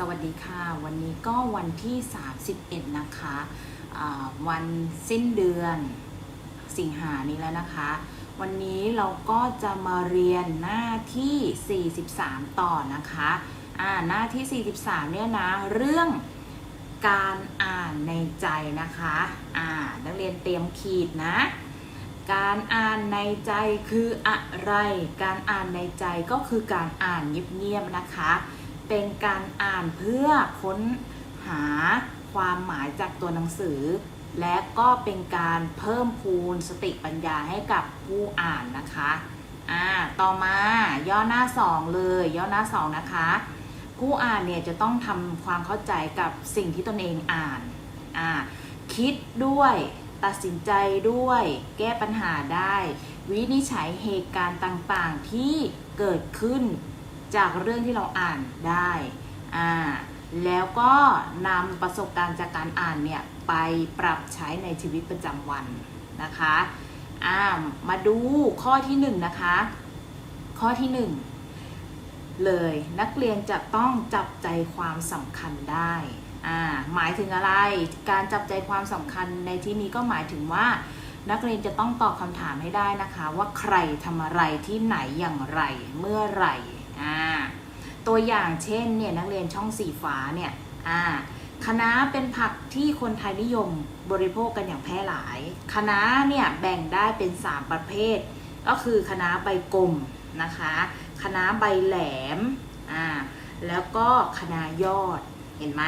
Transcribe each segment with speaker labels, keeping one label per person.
Speaker 1: สวัสดีค่ะ วันนี้ก็วันที่ 31 นะคะวันสิ้นเดือนสิงหานี้แล้วนะคะ วันนี้เราก็จะมาเรียนหน้าที่ 43 ต่อนะคะอ่าหน้าที่ 43 เนี่ยนะ เรื่องการอ่านในใจนะคะอ่านักเรียนเตรียมขีดนะ การอ่านในใจคืออะไร การอ่านในใจก็คือการอ่านเงียบๆนะคะ เป็นการอ่านเพื่อค้นหาความหมายจากตัวหนังสือ และก็เป็นการเพิ่มพูนสติปัญญาให้กับผู้อ่านนะคะอ่าต่อมาย่อหน้าสองเลย ย่อหน้าสองนะคะ ผู้อ่านเนี่ยจะต้องทำความเข้าใจกับสิ่งที่ตนเองอ่านอ่าคิดด้วยตัดสินใจด้วย แก้ปัญหาได้ วินิจฉัยเหตุการณ์ต่างๆที่เกิดขึ้น จากเรื่องที่เราอ่านได้อ่าแล้วก็นำประสบการณ์จากการอ่านเนี่ยไปปรับใช้ในชีวิตประจำวันนะคะอ่ามาดูข้อที่หนึ่งนะคะ ข้อที่หนึ่งเลยนักเรียนจะต้องจับใจความสำคัญได้อ่าหมายถึงอะไร การจับใจความสำคัญในที่นี้ก็หมายถึงว่านักเรียนจะต้องตอบคำถามให้ได้นะคะ ว่าใครทำอะไรที่ไหนอย่างไรเมื่อไหร่ อ่าตัวอย่างเช่นเนี่ยนักเรียนช่องสีฟ้าเนี่ยอ่าคะน้าเป็นผักที่คนไทยนิยมบริโภคกันอย่างแพร่หลายคะน้าเนี่ยแบ่งได้เป็น 3 ประเภท ก็คือคะน้าใบกลมนะคะคะน้าใบแหลมอ่าแล้วก็คะน้ายอดเห็นไหม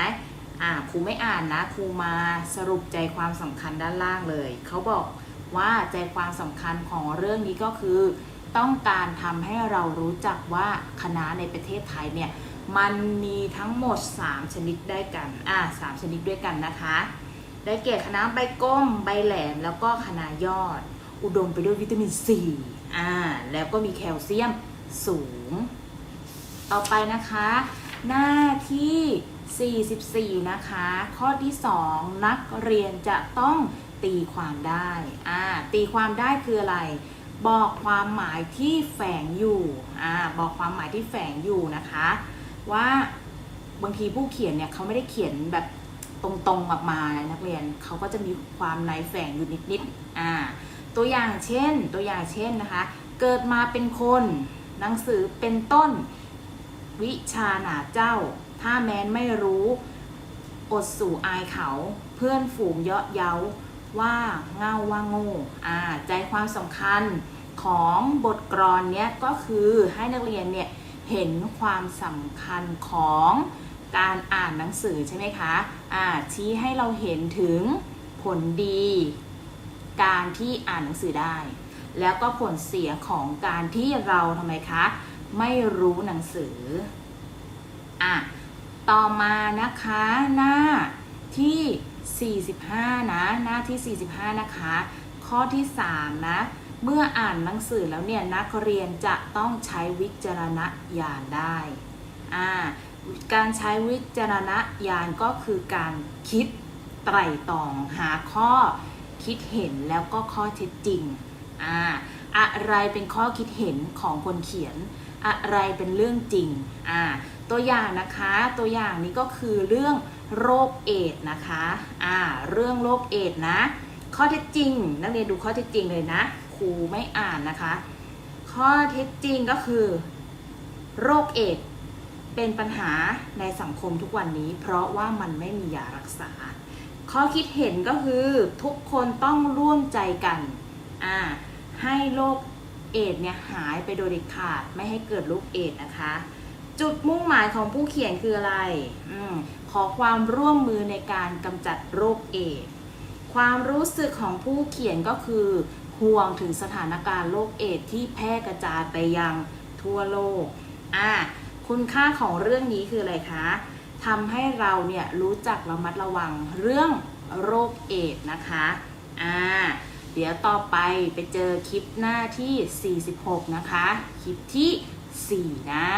Speaker 1: อ่าครูไม่อ่านนะครูมาสรุปใจความสำคัญด้านล่างเลย เขาบอกว่าใจความสำคัญของเรื่องนี้ก็คือ ต้องการทำให้เรารู้จักว่าคณะในประเทศไทยเนี่ยมันมีทั้งหมด 3 ชนิดได้กัน อ่าสามชนิดด้วยกันนะคะ ได้แก่คณะใบก้ม ใบแหลม แล้วก็คณะยอด อุดมไปด้วยวิตามินซีอ่า แล้วก็มีแคลเซียมสูง ต่อไปนะคะ หน้าที่ 44 นะคะ ข้อที่ 2 นักเรียนจะต้องตีความได้ อ่า ตีความได้คืออะไร บอกความหมายที่แฝงอยู่อ่าบอกความหมายที่แฝงอยู่นะคะ ว่าบางทีผู้เขียนเนี่ยเขาไม่ได้เขียนแบบตรงๆออกมานะนักเรียนเขาก็จะมีความในแฝงอยู่นิดๆอ่าตัวอย่างเช่นตัวอย่างเช่นนะคะ เกิดมาเป็นคนหนังสือเป็นต้นวิชาหนาเจ้า ถ้าแม้นไม่รู้ อดสู่อายเขา เพื่อนฝูงเยาะเย้า ว่าเง่าว่าโง่อ่าใจความสำคัญของบทกลอนเนี้ยก็คือให้นักเรียนเนี่ยเห็นความสำคัญของการอ่านหนังสือใช่ไหมคะอ่าชี้ให้เราเห็นถึงผลดี การที่อ่านหนังสือได้ แล้วก็ผลเสียของการที่เราทำไมคะ ไม่รู้หนังสืออะต่อมานะคะหน้าที่ 45 นะ หน้าที่ 45 นะคะ ข้อที่ 3 นะ เมื่ออ่านหนังสือแล้วเนี่ยนักเรียนจะต้องใช้วิจารณญาณได้อ่าการใช้วิจารณญาณก็คือการคิดไตร่ตรองหาข้อคิดเห็นแล้วก็ข้อเท็จจริงอ่าอะไรเป็นข้อคิดเห็นของคนเขียน อะไรเป็นเรื่องจริงอ่าตัวอย่างนะคะตัวอย่างนี้ก็คือเรื่อง โรคเอดส์นะคะอ่าเรื่องโรคเอดส์นะ ข้อเท็จจริง นักเรียนดูข้อเท็จจริงเลยนะครูไม่อ่านนะคะ ข้อเท็จจริงก็คือ โรคเอดส์เป็นปัญหาในสังคมทุกวันนี้ เพราะว่ามันไม่มียารักษา ข้อคิดเห็นก็คือทุกคนต้องร่วมใจกันอ่าให้โรคเอดส์เนี่ยหายไปโดยเด็ดขาดไม่ให้เกิดโรคเอดส์นะคะ จุดมุ่งหมายของผู้เขียนคืออะไรอขอความร่วมมือในการกำจัดโรคเอดส์ความรู้สึกของผู้เขียนก็คือ ห่วงถึงสถานการณ์โรคเอดส์ที่แพร่กระจายไปยังทั่วโลก อ่าคุณค่าของเรื่องนี้คืออะไรคะทำให้เราเนี่ยรู้จักระมัดระวังเรื่องโรคเอดส์นะคะ อ่า เดี๋ยวต่อไปไปเจอคลิปหน้าที่ 46 นะคะ คลิปที่ 4 นะ